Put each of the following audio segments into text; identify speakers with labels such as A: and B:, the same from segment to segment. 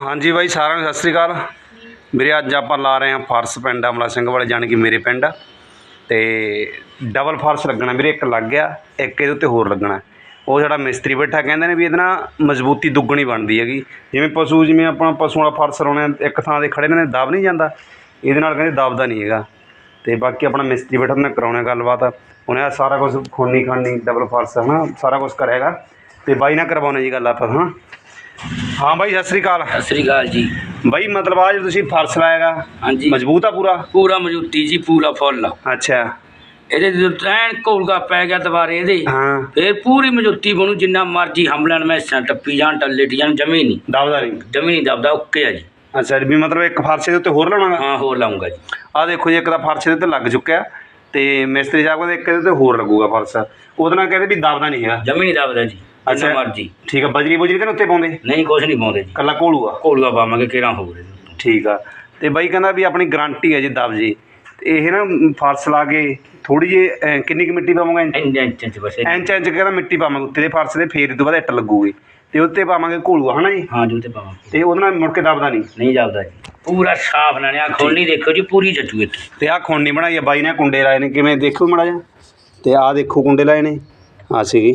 A: ਹਾਂਜੀ ਬਾਈ, ਸਾਰਿਆਂ ਨੂੰ ਸਤਿ ਸ੍ਰੀ ਅਕਾਲ। ਵੀਰੇ, ਅੱਜ ਆਪਾਂ ਲਾ ਰਹੇ ਹਾਂ ਫਰਸ਼ ਪਿੰਡ, ਅਮਲਾ ਸਿੰਘ ਵਾਲੇ, ਜਾਣੀ ਕਿ ਮੇਰੇ ਪਿੰਡ। ਤੇ ਡਬਲ ਫਰਸ਼ ਲੱਗਣਾ ਵੀਰੇ, ਇੱਕ ਲੱਗ ਗਿਆ, ਇੱਕ ਇਹਦੇ ਉੱਤੇ ਹੋਰ ਲੱਗਣਾ। ਉਹ ਜਿਹੜਾ ਮਿਸਤਰੀ ਬੈਠਾ, ਕਹਿੰਦੇ ਨੇ ਵੀ ਇਹਦੇ ਨਾਲ ਮਜ਼ਬੂਤੀ ਦੁੱਗਣੀ ਬਣਦੀ ਹੈਗੀ। ਜਿਵੇਂ ਪਸ਼ੂ, ਜਿਵੇਂ ਆਪਾਂ ਪਸੂ ਵਾਲਾ ਫਰਸ਼ ਲਾਉਣੇ ਇੱਕ ਥਾਂ ਤੇ ਖੜੇ ਨੇ ਦਬ ਨਹੀਂ ਜਾਂਦਾ। ਇਹਦੇ ਨਾਲ ਕਹਿੰਦੇ ਦਬਦਾ ਨਹੀਂ ਹੈਗਾ। ਤੇ ਬਾਕੀ ਆਪਣਾ ਮਿਸਤਰੀ ਬੈਠਾ ਉਹਨੇ ਕਰਾਉਣਾ ਗੱਲਬਾਤ। ਉਹਨੇ ਆਹ ਸਾਰਾ ਕੁਝ ਖੋਨੀ ਖਾਨੀ ਡਬਲ ਫਰਸ਼, ਹਨਾ, ਸਾਰਾ ਕੁਝ ਕਰੇਗਾ ਤੇ ਬਾਈ ਨਾਲ ਕਰਵਾਉਣੇ ਜੀ ਗੱਲ ਆਪਾਂ ਹਾਂ ਹਾਂ ਬਾਈ ਸਤਿ ਸ੍ਰੀ ਅਕਾਲ।
B: ਸਤਿ ਸ੍ਰੀ ਅਕਾਲ ਜੀ।
A: ਬਾਈ ਮਤਲਬ ਆ ਜੋ ਤੁਸੀਂ ਫਰਸ਼ ਲਾਏਗਾ
B: ਹਾਂਜੀ।
A: ਮਜ਼ਬੂਤ ਆ ਪੂਰਾ?
B: ਪੂਰਾ ਮਜੂਤੀ ਜੀ ਪੂਰਾ ਫੁੱਲ।
A: ਅੱਛਾ।
B: ਇਹਦੇ ਜਦੋਂ ਐਨ ਘੋਲਗਾ ਪੈ ਗਿਆ ਦੁਬਾਰੇ ਇਹਦੇ
A: ਹਾਂ।
B: ਫੇਰ ਪੂਰੀ ਮਜੂਤੀ ਬਣੂ ਜਿੰਨਾ ਮਰਜ਼ੀ ਹਮਲਣ ਮੈਸਾਂ ਟੱਪੀ ਜਾਣ ਟੱਲੇ ਜਾਣ ਜਮੀ ਨਹੀਂ।
A: ਦਬਦਾ ਨਹੀਂ
B: ਜਮੀ ਨਹੀਂ ਦਬਦਾ ਓਕੇ ਆ ਜੀ।
A: ਅੱਛਾ ਵੀ ਮਤਲਬ ਇੱਕ ਫਰਸ਼ ਦੇ ਉੱਤੇ ਹੋਰ ਲਾਉਣਾ
B: ਹਾਂ ਹੋਰ ਲਾਉਂਗਾ ਜੀ।
A: ਆ ਦੇਖੋ ਜੀ ਇੱਕ ਤਾਂ ਫਰਸ਼ ਦੇ ਉੱਤੇ ਲੱਗ ਚੁੱਕਿਆ ਤੇ ਮਿਸਤਰੀ ਸਾਹਿਬ ਕਹਿੰਦੇ ਇੱਕ ਇਹਦੇ ਉੱਤੇ ਹੋਰ ਲੱਗੂਗਾ ਫਰਸ਼। ਉਹਦੇ ਨਾਲ ਕਹਿੰਦੇ ਵੀ ਦਬਦਾ ਨਹੀਂ ਹੈਗਾ।
B: ਜਮੀ ਨਹੀਂ ਦਬਦਾ ਜੀ। ਜਿੰਨਾ ਮਰਜ਼ੀ।
A: ਠੀਕ ਆ ਬਜਰੀ ਬੁਜਰੀ ਤੇ ਉੱਤੇ ਪਾਉਂਦੇ?
B: ਨਹੀਂ ਕੁਛ ਨਹੀਂ ਪਾਉਂਦੇ ਜੀ।
A: ਕੱਲਾ ਘੋਲੂਗਾ
B: ਘੋਲਗਾ ਪਾਵਾਂਗੇ ਕਿਹੜਾ ਹੋਰ ਉੱਤੋਂ।
A: ਠੀਕ ਆ। ਤੇ ਬਾਈ ਕਹਿੰਦਾ ਵੀ ਆਪਣੀ ਗਾਰੰਟੀ ਹੈ ਜੀ ਦਬ ਜੀ ਤੇ ਇਹ ਨਾ ਫਰਸ਼ ਲਾ ਕੇ ਥੋੜੀ ਜਿਹੀ ਕਿੰਨੀ ਕੁ ਮਿੱਟੀ ਪਾਵਾਂਗਾ? ਇੰਚ।
B: ਇੰਨੇ ਇੰਚ ਚ ਬਸ
A: ਇੰਚ। ਇੰਚ ਕਹਿੰਦਾ ਮਿੱਟੀ ਪਾਵਾਂਗੇ? ਉੱਤੇ ਦੇ ਫਰਸ਼ ਦੇ ਫੇਰ ਇਹ ਤੋਂ ਬਾਅਦ ਇੱਟ ਲੱਗੂਗੀ। ਤੇ ਉੱਤੇ ਪਾਵਾਂਗੇ ਘੋਲੂਗਾ ਹਨਾ ਜੀ?
B: ਹਾਂ ਜੂਤੇ ਪਾਵਾਂਗੇ।
A: ਤੇ ਉਹਦੇ ਨਾਲ ਮੁੜ ਕੇ ਦਬਦਾ ਨਹੀਂ
B: ਨਹੀਂ ਦਬਦਾ ਜੀ। ਪੂਰਾ ਸਾਫ਼ ਲੈਣਿਆ ਖੋਲਣੀ ਦੇਖੋ ਜੀ ਪੂਰੀ ਜੱਟੂ ਇੱਥੇ।
A: ਤੇ ਆਹ ਖੋਣੀ ਬਣਾਈ ਆ ਬਾਈ ਨੇ ਕੁੰਡੇ ਲਾਏ ਨੇ। ਕਿਵੇਂ ਦੇਖੋ ਮੜਾ ਜਾ ਤੇ ਆਹ ਦੇਖੋ ਕੁੰਡੇ ਲਾਏ ਨੇ। ਆ ਸੀਗੇ।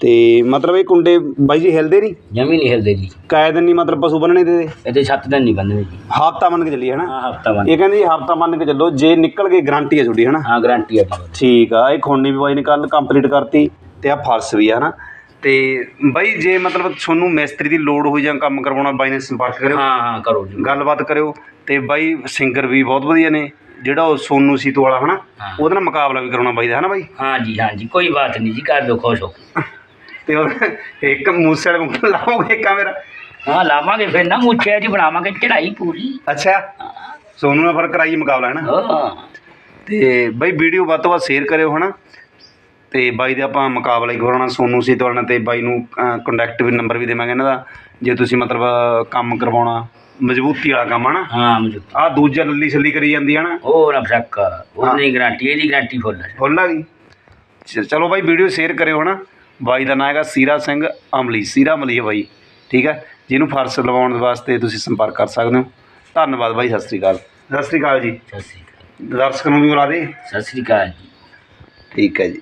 A: ਤੇ ਮਤਲਬ ਇਹ ਕੁੰਡੇ ਬਾਈ ਜੀ ਹਿਲਦੇ ਨਹੀਂ?
B: ਜਮੀ ਨਹੀਂ ਹਿਲਦੇ ਜੀ।
A: ਕਾਇਦ ਨਹੀਂ ਮਤਲਬ ਪਸ਼ੂ ਬੰਨਣੇ ਦੇ
B: ਇਹਦੇ ਛੱਤ ਦਾ ਨਹੀਂ ਬੰਨਦੇ ਜੀ।
A: ਹਫਤਾ ਮੰਨ ਕੇ ਚੱਲੀ ਹੈ ਨਾ?
B: ਹਾਂ ਹਫਤਾ ਬੰਨ।
A: ਇਹ ਕਹਿੰਦੇ ਹਫਤਾ ਮੰਨ ਕੇ ਚੱਲੋ ਜੇ ਨਿਕਲ ਗਏ ਗਾਰੰਟੀ ਹੈ ਤੁਹਾਡੀ ਹੈ ਨਾ?
B: ਹਾਂ ਗਾਰੰਟੀ ਹੈ
A: ਠੀਕ ਆ ਇਹ ਖੋਣੀ ਵੀ ਬਾਈ ਨੇ ਕੱਲ ਕੰਪਲੀਟ ਕਰਤੀ ਤੇ ਆ ਫਰਸ ਵੀ ਹੈ ਨਾ? ਤੇ ਬਾਈ ਜੇ ਮਤਲਬ ਤੁਹਾਨੂੰ ਮਿਸਤਰੀ ਦੀ ਲੋੜ ਹੋਈ ਜਾਂ ਕੰਮ ਕਰਵਾਉਣਾ ਬਾਈ ਨੇ ਸੰਪਰਕ ਕਰਿਓ।
B: ਹਾਂ ਹਾਂ ਕਰੋ ਜੀ।
A: ਗੱਲਬਾਤ ਕਰਿਓ ਤੇ ਬਾਈ ਸਿੰਗਰ ਵੀ ਬਹੁਤ ਵਧੀਆ ਨੇ ਜਿਹੜਾ ਉਹ ਸੋਨੂ ਸੀਤੋ ਵਾਲਾ ਹਨਾ ਉਹਦੇ ਨਾਲ ਮੁਕਾਬਲਾ ਵੀ ਕਰਾਉਣਾ ਬਾਈ ਦਾ ਹਨਾ ਬਾਈ?
B: ਹਾਂ ਜੀ ਹਾਂ ਜੀ ਕੋਈ ਬਾਤ ਨਹੀਂ ਜੀ ਕਰ ਦਿਓ ਖੁਸ਼ ਹੋ
A: ਤੇ ਉਹ ਇੱਕ ਮੂਸੇ ਵਾਲੇ ਵਾਂਗੂ ਲਾਓਗੇ ਕੈਮਰਾ।
B: ਹਾਂ ਲਾਵਾਂਗੇ ਫਿਰ ਨਾ ਮੁੱਛਿਆ ਜੀ ਬਣਾਵਾਂਗੇ ਚੜਾਈ ਪੂਰੀ।
A: ਅੱਛਾ। ਸੋਨੂੰ ਨਾਲ ਫਿਰ ਕਰਾਈਏ ਮੁਕਾਬਲਾ ਹੈ। ਨਾ ਤੇ ਬਈ ਵੀਡੀਓ ਵੱਧ ਤੋਂ ਵੱਧ ਸ਼ੇਅਰ ਕਰਿਓ ਹਨਾ? ਤੇ ਬਾਈ ਦੇ ਆਪਾਂ ਮੁਕਾਬਲਾ ਕਰਾਉਣਾ ਸੋਨੂ ਸੀ ਤੁਹਾਡੇ ਨਾਲ ਤੇ ਬਾਈ ਨੂੰ ਕੰਟੈਕਟ ਵੀ ਨੰਬਰ ਵੀ ਦੇਵਾਂਗੇ ਇਹਨਾਂ ਦਾ ਜੇ ਤੁਸੀਂ ਮਤਲਬ ਕੰਮ ਕਰਵਾਉਣਾ ਮਜ਼ਬੂਤੀ ਵਾਲਾ ਕੰਮ ਹਨਾ?
B: ਹਾਂ ਮਜ਼ਬੂਤੀ।
A: ਆ ਦੂਜਾ ਲੱਲੀ ਛੱਲੀ ਕਰੀ ਜਾਂਦੀ ਹਨਾ?
B: ਉਹ
A: ਨਾ
B: ਫ਼ਰਕ। ਉਹਦੀ ਗਾਰੰਟੀ ਇਹਦੀ ਗਾਰੰਟੀ ਫੁੱਲ
A: ਫੁੱਲ ਆ ਗਈ ਚਲੋ ਬਾਈ ਵੀਡੀਓ ਸ਼ੇਅਰ ਕਰਿਓ ਹਨਾ? ਬਾਈ ਦਾ ਨਾਮ ਹੈਗਾ ਸੀਰਾ ਸਿੰਘ ਅਮਲੀ ਸੀਰਾ ਅਮਲੀ ਹੈ ਬਾਈ ਠੀਕ ਹੈ? ਜਿਹਨੂੰ ਫਰਸ਼ ਲਵਾਉਣ ਵਾਸਤੇ ਤੁਸੀਂ ਸੰਪਰਕ ਕਰ ਸਕਦੇ ਹੋ। ਧੰਨਵਾਦ ਬਾਈ ਸਤਿ ਸ੍ਰੀ ਅਕਾਲ। ਸਤਿ ਸ੍ਰੀ ਅਕਾਲ ਜੀ।
B: ਸਤਿ ਸ੍ਰੀ ਅਕਾਲ।
A: ਦਰਸ਼ਕ ਨੂੰ ਵੀ ਬੁਲਾ ਦੇ।
B: ਸਤਿ ਸ੍ਰੀ ਅਕਾਲ ਜੀ।
A: ਠੀਕ ਹੈ ਜੀ।